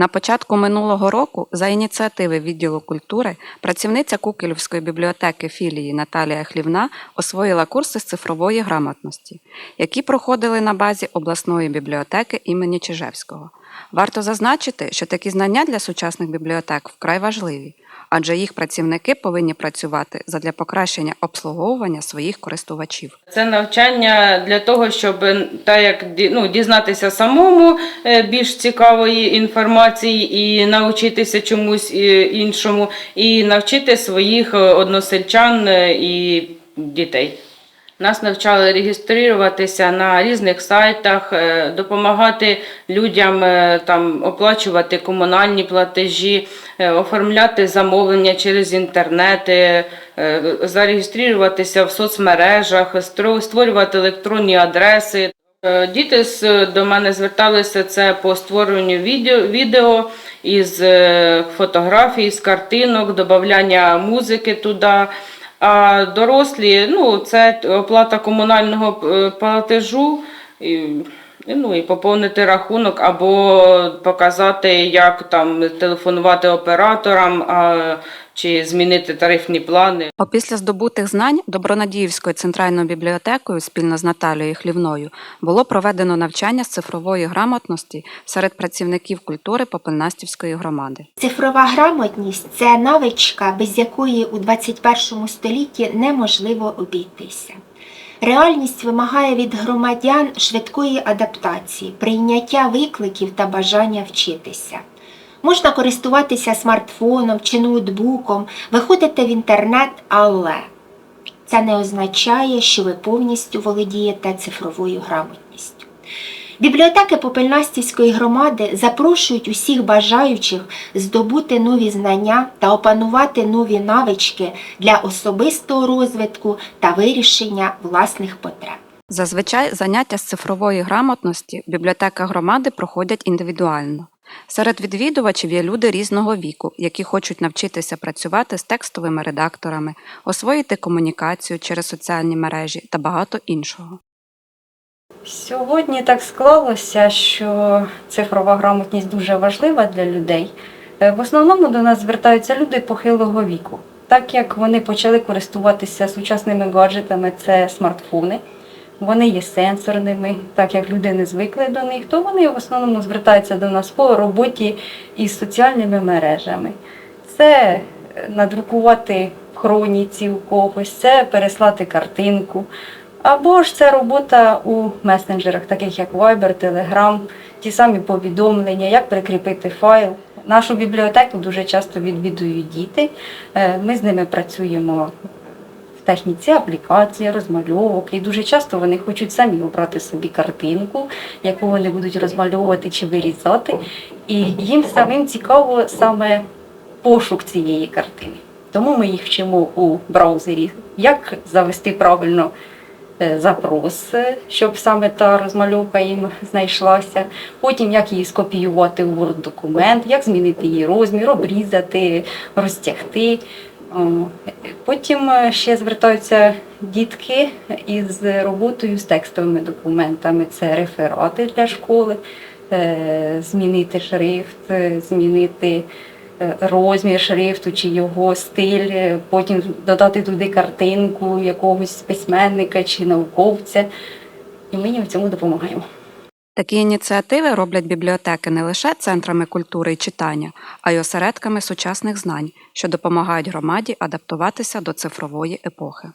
На початку минулого року за ініціативи відділу культури працівниця Кукелівської бібліотеки філії Наталія Хлівна освоїла курси з цифрової грамотності, які проходили на базі обласної бібліотеки імені Чижевського. Варто зазначити, що такі знання для сучасних бібліотек вкрай важливі, адже їх працівники повинні працювати задля покращення обслуговування своїх користувачів. Це навчання для того, щоб так як ну, дізнатися самому е, більш цікавої інформації і навчитися чомусь е, іншому, і навчити своїх е, односельчан і дітей. Нас навчали реєструватися на різних сайтах, е, допомагати людям е, там оплачувати комунальні платежі, е, оформляти замовлення через інтернет, зареєструватися в соцмережах, створювати електронні адреси. Діти до мене зверталися це по створенню відео, відео із фотографій, з картинок, додавання музики туди. А дорослі, ну, це оплата комунального е, платежу, ну, і поповнити рахунок, або показати, як там телефонувати операторам, а, чи змінити тарифні плани. Опісля здобутих знань Добронадіївською центральною бібліотекою спільно з Наталією Хлівною було проведено навчання з цифрової грамотності серед працівників культури Попельнастівської громади. Цифрова грамотність це навичка, без якої у 21 столітті неможливо обійтися. Реальність вимагає від громадян швидкої адаптації, прийняття викликів та бажання вчитися. Можна користуватися смартфоном чи ноутбуком, виходити в інтернет, але це не означає, що ви повністю володієте цифровою грамотністю. Бібліотеки Попельнастівської громади запрошують усіх бажаючих здобути нові знання та опанувати нові навички для особистого розвитку та вирішення власних потреб. Зазвичай заняття з цифрової грамотності в бібліотеках громади проходять індивідуально. Серед відвідувачів є люди різного віку, які хочуть навчитися працювати з текстовими редакторами, освоїти комунікацію через соціальні мережі та багато іншого. Сьогодні так склалося, що цифрова грамотність дуже важлива для людей. Е, В основному до нас звертаються люди похилого віку, так як вони почали користуватися сучасними гаджетами, це смартфони. Вони є сенсорними, так як люди не звикли до них, то вони в основному звертаються до нас по роботі із соціальними мережами. Це е, надрукувати хроніці у когось, це переслати картинку. Або ж це робота у месенджерах, таких як Viber, Telegram, ті самі повідомлення, як прикріпити файл. Нашу бібліотеку дуже часто відвідують діти. Е, Ми з ними працюємо в техніці аплікації, розмальовок, і дуже часто вони хочуть самі обрати собі картинку, яку вони будуть розмальовувати чи вирізати. І їм самим цікаво саме пошук цієї картини. Тому ми їх вчимо у браузері, як завести правильно запрос, е, щоб саме та розмальовка їм знайшлася. Потім як її скопіювати у документ, як змінити її розмір, обрізати, розтягти. Потім е, ще звертаються дітки із роботою з текстовими документами. Це реферати для школи, е, змінити шрифт, змінити розмір шрифту чи його стиль, е, потім додати туди картинку якогось письменника чи науковця. І ми їм в цьому допомагаємо. Такі ініціативи роблять бібліотеки не лише центрами культури і читання, а й осередками сучасних знань, що допомагають громаді адаптуватися до цифрової епохи.